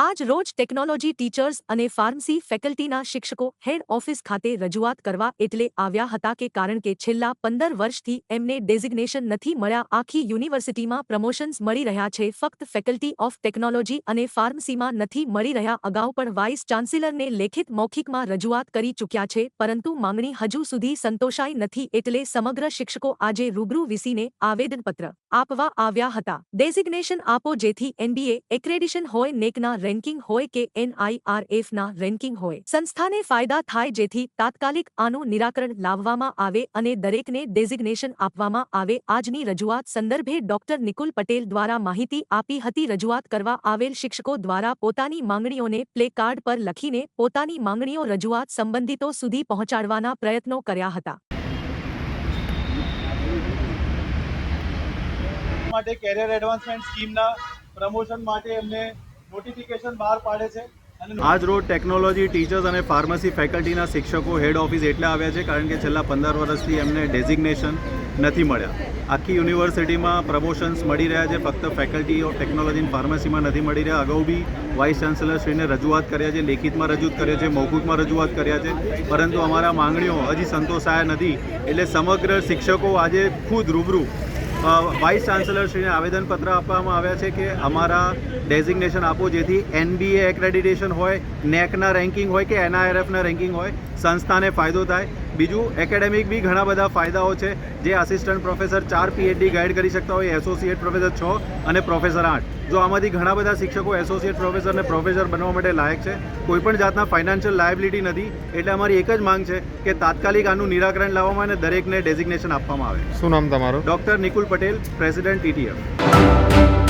આજ રોજ technology teachers અને ફાર્મસી ફેકલ્ટીના શિક્ષકો હેડ ઓફિસ ખાતે રજૂઆત કરવા એટલે આવ્યા હતા કે કારણ કે છેલ્લા પંદર વર્ષથી એમને ડેઝિગ્નેશન નથી મળ્યા, આખી યુનિવર્સિટીમાં પ્રમોશન્સ મળી રહ્યા છે, ફક્ત ફેકલ્ટી ઓફ ટેકનોલોજી અને ફાર્મસીમાં નથી મળી રહ્યા, અગાઉ પણ વાઇસ ચાન્સેલરને લેખિત મૌખિકમાં રજૂઆત કરી ચૂક્યા છે, પરંતુ માંગણી હજુ સુધી સંતોષાઈ નથી એટલે સમગ્ર શિક્ષકો આજે રૂબરૂ વીસીને આવેદનપત્ર આપવા આવ્યા હતા. ડેઝિગ્નેશન આપો જેથી એનબીએ એક્રેડિશન હોય, નેકના રેન્કિંગ હોય કે એનઆઈઆરએફના રેન્કિંગ હોય. સંસ્થાને ફાયદા થાય જેથી તાત્કાલિક આનું નિરાકરણ લાવવામાં આવે અને દરેકને ડેઝિગ્નેશન આપવામાં આવે. આજની રજૂઆત સંદર્ભે ડોક્ટર નિકુલ પટેલ દ્વારા માહિતી આપી હતી. રજૂઆત કરવા આવેલ શિક્ષકો દ્વારા પોતાની માંગણીઓને પ્લે કાર્ડ પર લખીને પોતાની માંગણીઓ રજૂઆત સંબંધિતો સુધી પહોંચાડવાના પ્રયત્નો કર્યા હતા. માટે કેરિયર એડવાન્સમેન્ટ સ્કીમના પ્રમોશન માટે એમને નોટિફિકેશન બહાર પાડે છે આજ રોજ ટેકનોલોજી ટીચર્સ અને ફાર્મસી ફેકલ્ટીના શિક્ષકો હેડ ઓફિસ એટલા આવ્યા છે કારણ કે છેલ્લા પંદર વર્ષથી એમને ડેઝિગ્નેશન નથી મળ્યા. આખી યુનિવર્સિટીમાં પ્રમોશન્સ મળી રહ્યા છે, ફક્ત ફેકલ્ટી ઓફ ટેકનોલોજી અને ફાર્મસીમાં નથી મળી રહ્યા. અગાઉ બી વાઇસ ચાન્સેલરશ્રીને રજૂઆત કર્યા છે, લેખિતમાં રજૂઆત કર્યા છે, મૌખિકમાં રજૂઆત કર્યા છે. પરંતુ અમારા માંગણીઓ હજી સંતોષાયા નથી. એટલે સમગ્ર શિક્ષકો આજે ખુદ રૂબરૂ વાઇસ ચાન્સેલરશ્રીને આવેદનપત્ર આપવામાં આવ્યા છે કે અમારા ડેઝિગ્નેશન આપો, જેથી એનબીએ એક્રેડિટેશન હોય નેકના રેન્કિંગ હોય કે એનઆઈઆરએફના રેન્કિંગ હોય, સંસ્થાને ફાયદો થાય. બીજું એકેડેમિક બી ઘણા બધા ફાયદાઓ છે. જે આસિસ્ટન્ટ પ્રોફેસર ચાર પીએચડી ગાઈડ કરી શકતા હોય એસોસિએટ પ્રોફેસર છ અને પ્રોફેસર આઠ. જો આમાંથી ઘણા બધા શિક્ષકો એસોસિએટ પ્રોફેસર અને પ્રોફેસર બનવા માટે લાયક છે કોઈપણ જાતના ફાઇનાન્શિયલ લાયબિલિટી નથી એટલે અમારી એક જ માંગ છે કે તાત્કાલિક આનું નિરાકરણ લાવવામાં અને દરેકને ડેઝિગ્નેશન આપવામાં આવે. શું નામ તમારું? Doctor Nikul Patel president TTF